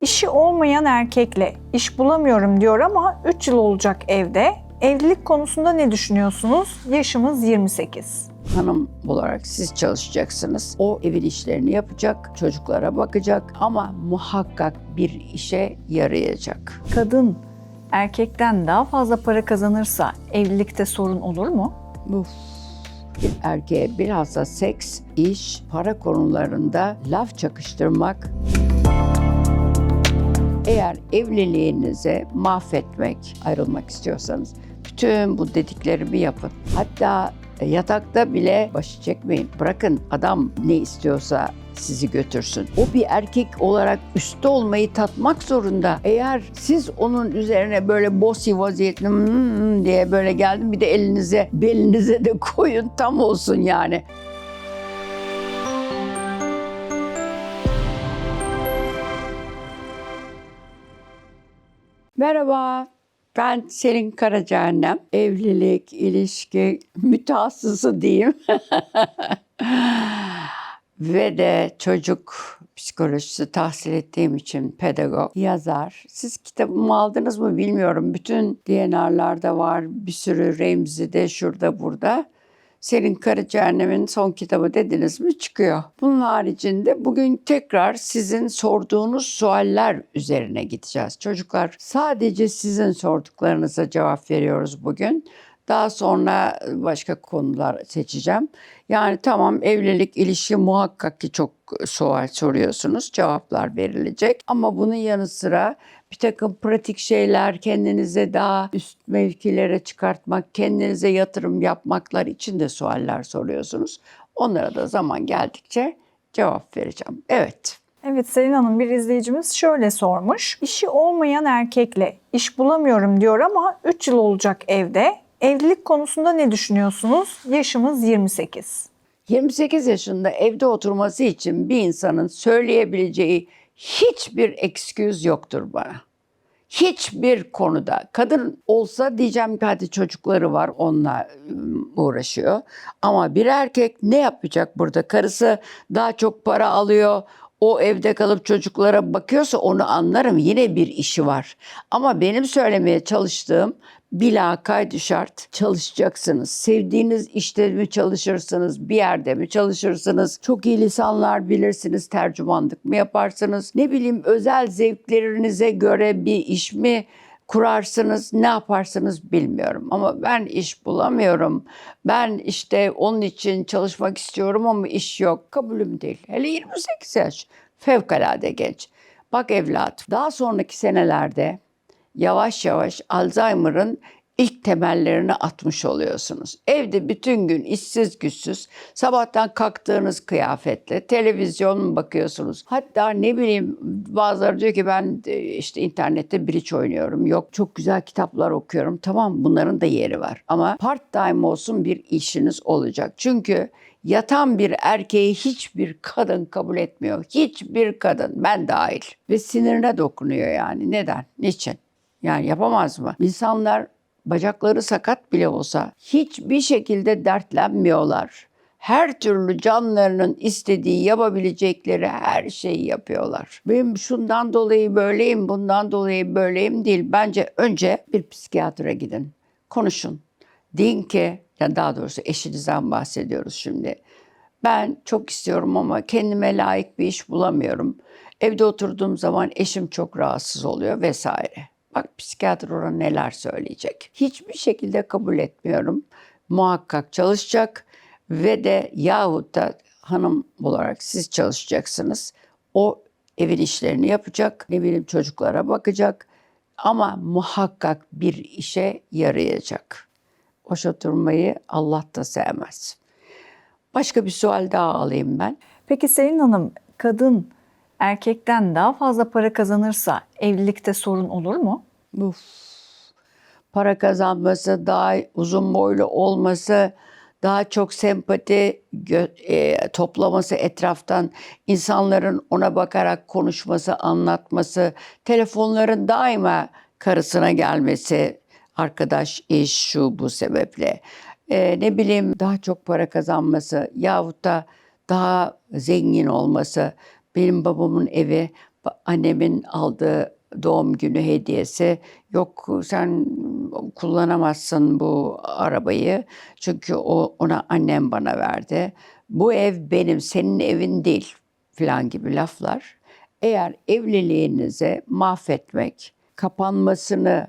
İşi olmayan erkekle iş bulamıyorum diyor ama 3 yıl olacak evde. Evlilik konusunda ne düşünüyorsunuz? Yaşımız 28. hanım olarak siz çalışacaksınız. O evin işlerini yapacak, çocuklara bakacak ama muhakkak bir işe yarayacak. Kadın erkekten daha fazla para kazanırsa evlilikte sorun olur mu? Uf. Bir erkeğe bilhassa seks, iş, para konularında laf çakıştırmak eğer evliliğinize mahvetmek, ayrılmak istiyorsanız bütün bu dediklerimi yapın. Hatta yatakta bile başı çekmeyin. Bırakın adam ne istiyorsa sizi götürsün. O bir erkek olarak üstte olmayı tatmak zorunda. Eğer siz onun üzerine böyle bossy vaziyetli "Hmm" diye böyle geldin bir de elinize belinize de koyun tam olsun yani. Merhaba. Ben Selin Karacaannem. Evlilik, ilişki mütehassısı diyeyim. Ve de çocuk psikolojisi tahsil ettiğim için pedagog, yazar. Siz kitabımı aldınız mı bilmiyorum. Bütün DNR'larda var. Bir sürü Remzi'de, şurada, burada. Selin Karacaannem'in son kitabı dediniz mi çıkıyor. Bunun haricinde bugün tekrar sizin sorduğunuz sualler üzerine gideceğiz. Çocuklar sadece sizin sorduklarınıza cevap veriyoruz bugün. Daha sonra başka konular seçeceğim. Yani tamam evlilik, ilişki muhakkak ki çok sual soruyorsunuz. Cevaplar verilecek. Ama bunun yanı sıra bir takım pratik şeyler kendinize daha üst mevkilere çıkartmak, kendinize yatırım yapmaklar için de sualler soruyorsunuz. Onlara da zaman geldikçe cevap vereceğim. Evet. Evet Selin Hanım bir izleyicimiz şöyle sormuş. İşi olmayan erkekle iş bulamıyorum diyor ama 3 yıl olacak evde. Evlilik konusunda ne düşünüyorsunuz? Yaşımız 28. 28 yaşında evde oturması için bir insanın söyleyebileceği hiçbir excuse yoktur bana. Hiçbir konuda. Kadın olsa diyeceğim ki hadi çocukları var onunla ım, uğraşıyor. Ama bir erkek ne yapacak burada? Karısı daha çok para alıyor. O evde kalıp çocuklara bakıyorsa onu anlarım. Yine bir işi var. Ama benim söylemeye çalıştığım bila kaydı şart çalışacaksınız. Sevdiğiniz işte mi çalışırsınız, bir yerde mi çalışırsınız? Çok iyi lisanlar bilirsiniz, tercümanlık mı yaparsınız? Ne bileyim özel zevklerinize göre bir iş mi kurarsınız, ne yaparsınız bilmiyorum. Ama ben iş bulamıyorum. Ben işte onun için çalışmak istiyorum ama iş yok. Kabulüm değil. Hele 28 yaş. Fevkalade genç. Bak evlat, daha sonraki senelerde yavaş yavaş Alzheimer'ın ilk temellerini atmış oluyorsunuz. Evde bütün gün işsiz güçsüz, sabahtan kalktığınız kıyafetle televizyon mu bakıyorsunuz? Hatta ne bileyim bazıları diyor ki ben de işte internette bridge oynuyorum. Yok çok güzel kitaplar okuyorum. Tamam bunların da yeri var. Ama part time olsun bir işiniz olacak. Çünkü yatan bir erkeği hiçbir kadın kabul etmiyor. Hiçbir kadın ben dahil. Ve sinirine dokunuyor yani. Neden? Niçin? Yani yapamaz mı? İnsanlar bacakları sakat bile olsa hiçbir şekilde dertlenmiyorlar. Her türlü canlarının istediği, yapabilecekleri her şeyi yapıyorlar. Benim şundan dolayı böyleyim, bundan dolayı böyleyim değil. Bence önce bir psikiyatra gidin. Konuşun. Deyin ki, ya daha doğrusu eşinizden bahsediyoruz şimdi. Ben çok istiyorum ama kendime layık bir iş bulamıyorum. Evde oturduğum zaman eşim çok rahatsız oluyor vesaire. Bak psikiyatr ona neler söyleyecek. Hiçbir şekilde kabul etmiyorum. Muhakkak çalışacak ve de yahut da hanım olarak siz çalışacaksınız. O evin işlerini yapacak, ne bileyim çocuklara bakacak ama muhakkak bir işe yarayacak. Boş oturmayı Allah da sevmez. Başka bir sual daha alayım ben. Peki Selin Hanım kadın erkekten daha fazla para kazanırsa evlilikte sorun olur mu? Uf. Para kazanması, daha uzun boylu olması, daha çok sempati e, toplaması etraftan, insanların ona bakarak konuşması, anlatması, telefonların daima karısına gelmesi, arkadaş, iş, şu bu sebeple. E, ne bileyim daha çok para kazanması yahut da daha zengin olması. Benim babamın evi annemin aldığı doğum günü hediyesi yok sen kullanamazsın bu arabayı çünkü o ona annem bana verdi. Bu ev benim senin evin değil filan gibi laflar. Eğer evliliğinizi mahvetmek, kapanmasını,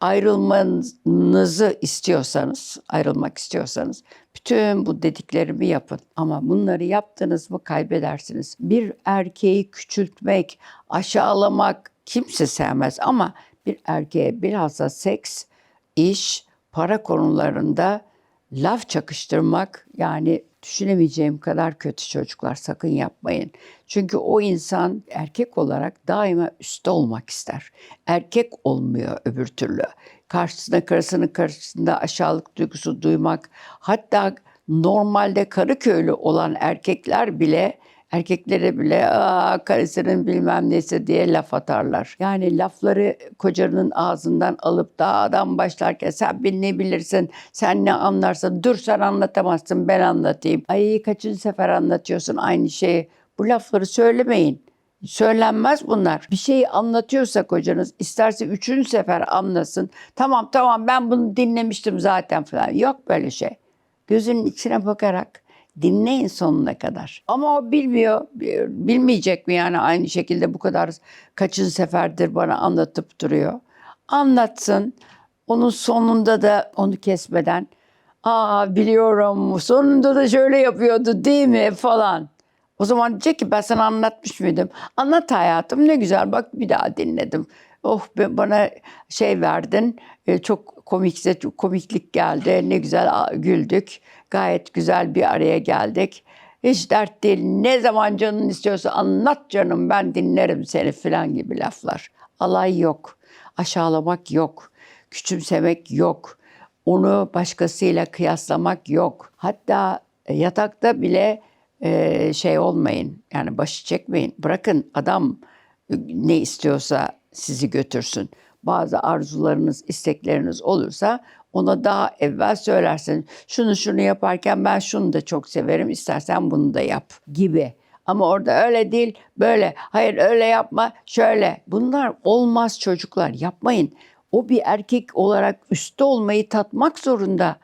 ayrılmanızı istiyorsanız, ayrılmak istiyorsanız bütün bu dediklerimi yapın. Ama bunları yaptınız mı kaybedersiniz. Bir erkeği küçültmek, aşağılamak kimse sevmez ama bir erkeğe bilhassa seks, iş, para konularında laf çakıştırmak yani düşünemeyeceğim kadar kötü çocuklar sakın yapmayın. Çünkü o insan erkek olarak daima üstte olmak ister. Erkek olmuyor öbür türlü. Karşısında karısının karşısında aşağılık duygusu duymak hatta normalde karı köylü olan erkekler bile erkeklere bile Aa, karısının bilmem nesi diye laf atarlar. Yani lafları kocanın ağzından alıp da adam başlarken sen beni ne bilirsin, sen ne anlarsın, dur sen anlatamazsın ben anlatayım. Ay kaçıncı sefer anlatıyorsun aynı şeyi. Bu lafları söylemeyin. Söylenmez bunlar. Bir şeyi anlatıyorsa kocanız isterse üçüncü sefer anlasın. Tamam tamam ben bunu dinlemiştim zaten falan. Yok böyle şey. Gözünün içine bakarak dinleyin sonuna kadar. Ama o bilmiyor. Bilmeyecek mi yani aynı şekilde bu kadar kaçıncı seferdir bana anlatıp duruyor. Anlatsın. Onun sonunda da onu kesmeden aa biliyorum sonunda da şöyle yapıyordu değil mi falan. O zaman diyecek ki ben sana anlatmış mıydım? Anlat hayatım ne güzel bak bir daha dinledim. Oh bana şey verdin e, çok komikse çok komiklik geldi ne güzel güldük. Gayet güzel bir araya geldik. Hiç dert değil ne zaman canın istiyorsa anlat canım ben dinlerim seni falan gibi laflar. Alay yok, aşağılamak yok, küçümsemek yok. Onu başkasıyla kıyaslamak yok. Hatta yatakta bile e, şey olmayın. Yani başı çekmeyin. Bırakın adam e, ne istiyorsa sizi götürsün. Bazı arzularınız, istekleriniz olursa ona daha evvel söylersin. Şunu şunu yaparken ben şunu da çok severim. İstersen bunu da yap gibi. Ama orada öyle değil, böyle. Hayır öyle yapma, şöyle. Bunlar olmaz çocuklar. Yapmayın. O bir erkek olarak üstte olmayı tatmak zorunda.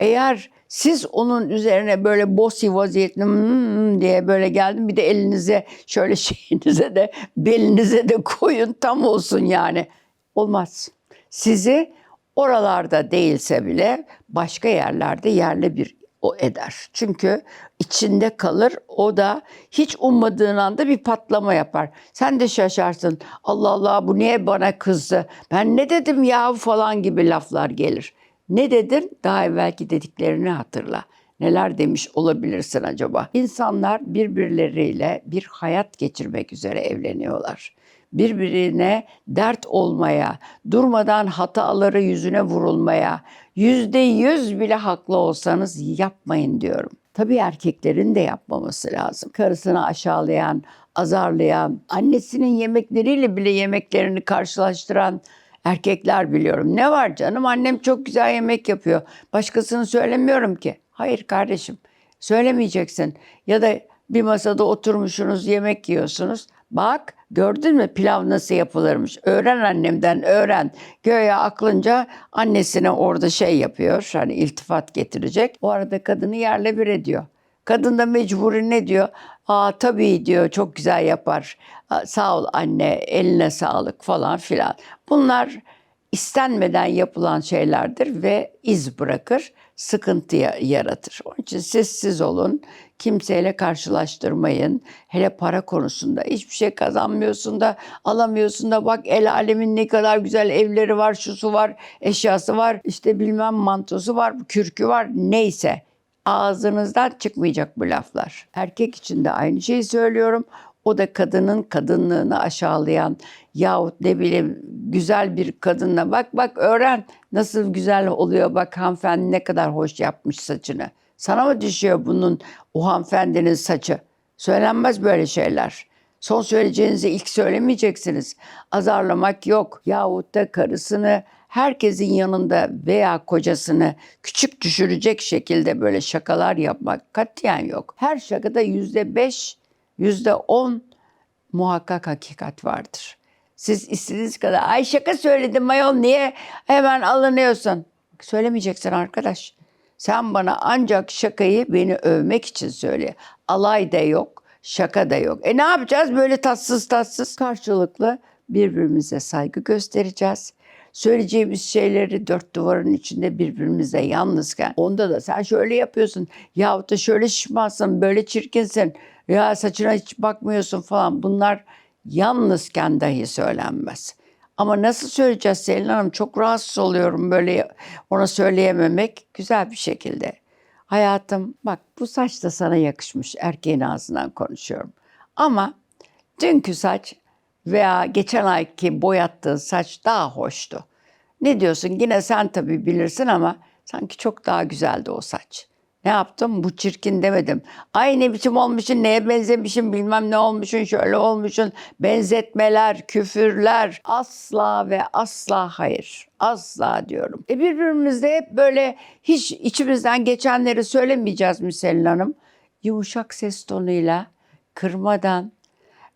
Eğer siz onun üzerine böyle bossy vaziyetli "Hmm" diye böyle geldim bir de elinize şöyle şeyinize de belinize de koyun tam olsun yani. Olmaz. Sizi oralarda değilse bile başka yerlerde yerle bir o eder. Çünkü içinde kalır o da hiç ummadığın anda bir patlama yapar. Sen de şaşarsın. Allah Allah bu niye bana kızdı? Ben ne dedim ya falan gibi laflar gelir. Ne dedin? Daha evvelki dediklerini hatırla. Neler demiş olabilirsin acaba? İnsanlar birbirleriyle bir hayat geçirmek üzere evleniyorlar. Birbirine dert olmaya, durmadan hataları yüzüne vurulmaya, yüzde yüz bile haklı olsanız yapmayın diyorum. Tabii erkeklerin de yapmaması lazım. Karısını aşağılayan, azarlayan, annesinin yemekleriyle bile yemeklerini karşılaştıran erkekler biliyorum. Ne var canım annem çok güzel yemek yapıyor. Başkasını söylemiyorum ki. Hayır kardeşim söylemeyeceksin. Ya da bir masada oturmuşsunuz yemek yiyorsunuz. Bak gördün mü pilav nasıl yapılırmış. Öğren annemden öğren. Göğe aklınca annesine orada şey yapıyor. Hani iltifat getirecek. O arada kadını yerle bir ediyor. Kadın da mecburi ne diyor? Aa tabii diyor çok güzel yapar. Sağ ol anne eline sağlık falan filan. Bunlar istenmeden yapılan şeylerdir ve iz bırakır, sıkıntı ya- yaratır. Onun için sessiz olun, kimseyle karşılaştırmayın. Hele para konusunda hiçbir şey kazanmıyorsun da alamıyorsun da bak el alemin ne kadar güzel evleri var, şusu var, eşyası var, işte bilmem mantosu var, kürkü var neyse. Ağzınızdan çıkmayacak bu laflar. Erkek için de aynı şeyi söylüyorum. O da kadının kadınlığını aşağılayan yahut ne bileyim güzel bir kadınla bak bak öğren nasıl güzel oluyor bak hanımefendi ne kadar hoş yapmış saçını. Sana mı düşüyor bunun o hanımefendinin saçı? Söylenmez böyle şeyler. Son söyleyeceğinizi ilk söylemeyeceksiniz. Azarlamak yok. Yahut da karısını herkesin yanında veya kocasını küçük düşürecek şekilde böyle şakalar yapmak katiyen yok. Her şakada yüzde beş, yüzde on muhakkak hakikat vardır. Siz istediğiniz kadar ay şaka söyledim ayol niye hemen alınıyorsun? Söylemeyeceksin arkadaş. Sen bana ancak şakayı beni övmek için söyle. Alay da yok, şaka da yok. E ne yapacağız böyle tatsız tatsız? Karşılıklı birbirimize saygı göstereceğiz. Söyleyeceğimiz şeyleri dört duvarın içinde birbirimize yalnızken onda da sen şöyle yapıyorsun yahut da şöyle şişmansın böyle çirkinsin ya saçına hiç bakmıyorsun falan bunlar yalnızken dahi söylenmez. Ama nasıl söyleyeceğiz Selin Hanım? Çok rahatsız oluyorum böyle ona söyleyememek güzel bir şekilde. Hayatım bak bu saç da sana yakışmış. Erkeğin ağzından konuşuyorum. Ama dünkü saç veya geçen ayki boyattığın saç daha hoştu. Ne diyorsun? Yine sen tabii bilirsin ama sanki çok daha güzeldi o saç. Ne yaptım? Bu çirkin demedim. Ay ne biçim olmuşsun, neye benzemişsin, bilmem ne olmuşsun, şöyle olmuşsun. Benzetmeler, küfürler asla ve asla hayır. Asla diyorum. E birbirimizde hep böyle hiç içimizden geçenleri söylemeyeceğiz mi Hanım? Yumuşak ses tonuyla, kırmadan,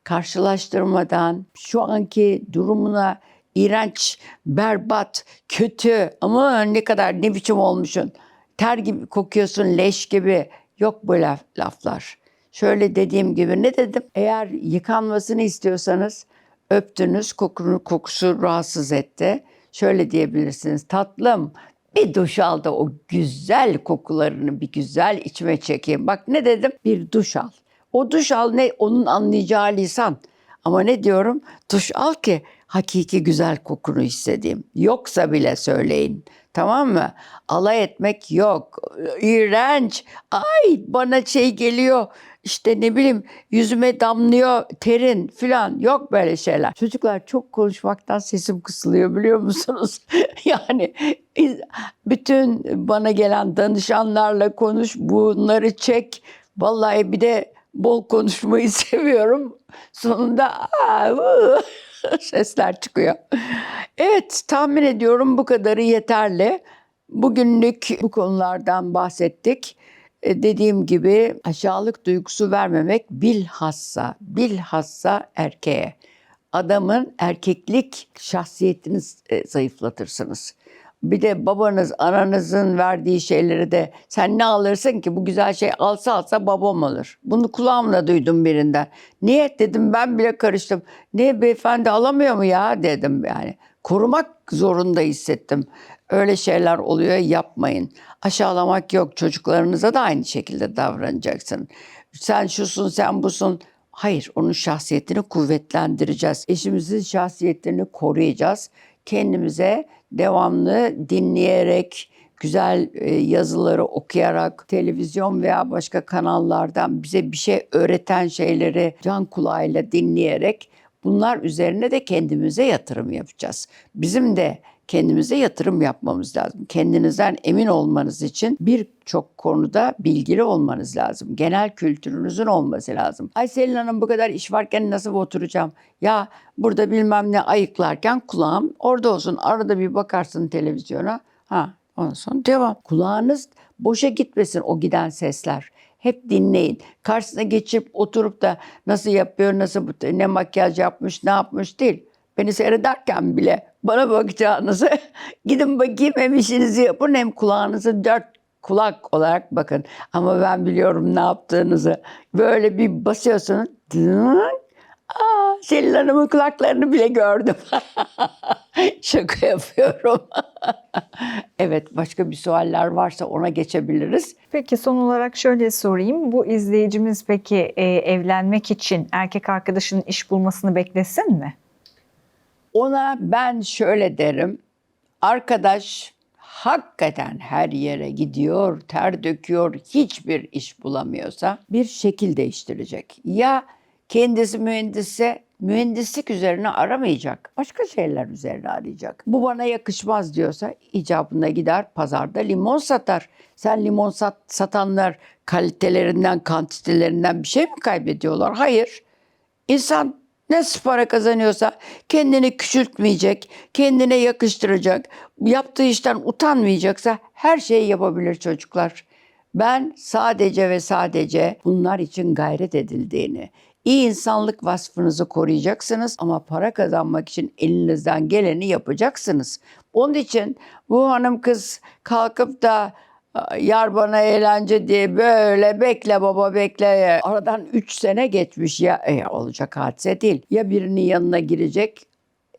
karşılaştırmadan, şu anki durumuna iğrenç, berbat, kötü ama ne kadar ne biçim olmuşsun. Ter gibi kokuyorsun, leş gibi. Yok bu laf, laflar. Şöyle dediğim gibi ne dedim? Eğer yıkanmasını istiyorsanız öptünüz, kokunu, kokusu rahatsız etti. Şöyle diyebilirsiniz. Tatlım bir duş al da o güzel kokularını bir güzel içime çekeyim. Bak ne dedim? Bir duş al. O duş al ne? Onun anlayacağı lisan. Ama ne diyorum? Duş al ki hakiki güzel kokunu hissedeyim. Yoksa bile söyleyin. Tamam mı? Alay etmek yok. İğrenç. Ay bana şey geliyor. İşte ne bileyim yüzüme damlıyor terin filan. Yok böyle şeyler. Çocuklar çok konuşmaktan sesim kısılıyor biliyor musunuz? yani bütün bana gelen danışanlarla konuş, bunları çek. Vallahi bir de bol konuşmayı seviyorum. Sonunda sesler çıkıyor. Evet tahmin ediyorum bu kadarı yeterli. Bugünlük bu konulardan bahsettik. E, Dediğim gibi aşağılık duygusu vermemek bilhassa, bilhassa erkeğe. Adamın erkeklik şahsiyetini e, zayıflatırsınız. Bir de babanız, ananızın verdiği şeyleri de sen ne alırsın ki bu güzel şey alsa alsa babam alır. Bunu kulağımla duydum birinden. Niye dedim ben bile karıştım. Ne beyefendi alamıyor mu ya dedim yani. Korumak zorunda hissettim. Öyle şeyler oluyor yapmayın. Aşağılamak yok çocuklarınıza da aynı şekilde davranacaksın. Sen şusun sen busun. Hayır onun şahsiyetini kuvvetlendireceğiz. Eşimizin şahsiyetlerini koruyacağız. Kendimize devamlı dinleyerek, güzel e, yazıları okuyarak, televizyon veya başka kanallardan bize bir şey öğreten şeyleri can kulağıyla dinleyerek bunlar üzerine de kendimize yatırım yapacağız. Bizim de kendimize yatırım yapmamız lazım. Kendinizden emin olmanız için birçok konuda bilgili olmanız lazım. Genel kültürünüzün olması lazım. Ay Selin Hanım bu kadar iş varken nasıl oturacağım? Ya burada bilmem ne ayıklarken kulağım orada olsun. Arada bir bakarsın televizyona. Ha ondan sonra devam. Kulağınız boşa gitmesin o giden sesler. Hep dinleyin. Karşısına geçip oturup da nasıl yapıyor, nasıl ne makyaj yapmış, ne yapmış değil. Beni seyrederken bile bana bakacağınızı gidin bakayım hem işinizi yapın hem kulağınızı dört kulak olarak bakın. Ama ben biliyorum ne yaptığınızı. Böyle bir basıyorsunuz. Aa, Selin Hanım'ın kulaklarını bile gördüm. Şaka yapıyorum. evet başka bir sualler varsa ona geçebiliriz. Peki son olarak şöyle sorayım. Bu izleyicimiz peki e, evlenmek için erkek arkadaşının iş bulmasını beklesin mi? Ona ben şöyle derim. Arkadaş hakikaten her yere gidiyor, ter döküyor, hiçbir iş bulamıyorsa bir şekil değiştirecek. Ya kendisi mühendisse mühendislik üzerine aramayacak. Başka şeyler üzerine arayacak. Bu bana yakışmaz diyorsa icabına gider pazarda limon satar. Sen limon sat, satanlar kalitelerinden, kantitelerinden bir şey mi kaybediyorlar? Hayır. İnsan nasıl para kazanıyorsa kendini küçültmeyecek, kendine yakıştıracak, yaptığı işten utanmayacaksa her şeyi yapabilir çocuklar. Ben sadece ve sadece bunlar için gayret edildiğini, İyi insanlık vasfınızı koruyacaksınız ama para kazanmak için elinizden geleni yapacaksınız. Onun için bu hanım kız kalkıp da yar bana eğlence diye böyle bekle baba bekle. Aradan 3 sene geçmiş ya e, olacak hadise değil. Ya birinin yanına girecek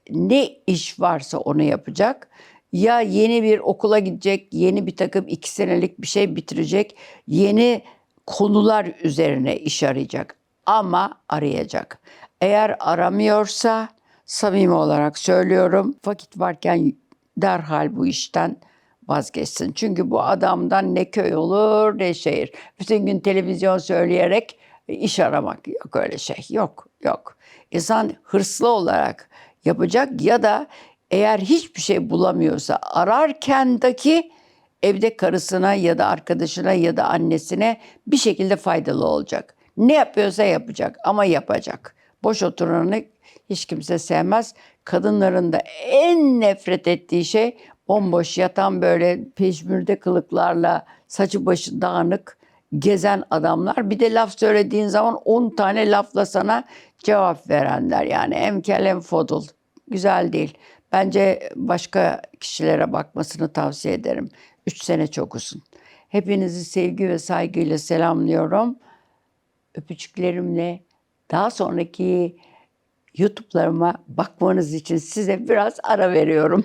ne iş varsa onu yapacak. Ya yeni bir okula gidecek, yeni bir takım iki senelik bir şey bitirecek, yeni konular üzerine iş arayacak. Ama arayacak. Eğer aramıyorsa samimi olarak söylüyorum vakit varken derhal bu işten vazgeçsin. Çünkü bu adamdan ne köy olur ne şehir. Bütün gün televizyon söyleyerek iş aramak yok öyle şey. Yok yok. İnsan hırslı olarak yapacak ya da eğer hiçbir şey bulamıyorsa ararkendeki evde karısına ya da arkadaşına ya da annesine bir şekilde faydalı olacak. Ne yapıyorsa yapacak ama yapacak. Boş oturanı hiç kimse sevmez. Kadınların da en nefret ettiği şey bomboş yatan böyle peşmürde kılıklarla saçı başı dağınık gezen adamlar. Bir de laf söylediğin zaman 10 tane lafla sana cevap verenler. Yani hem kel fodul. Güzel değil. Bence başka kişilere bakmasını tavsiye ederim. 3 sene çok uzun. Hepinizi sevgi ve saygıyla selamlıyorum. Öpücüklerimle daha sonraki YouTube'larıma bakmanız için size biraz ara veriyorum.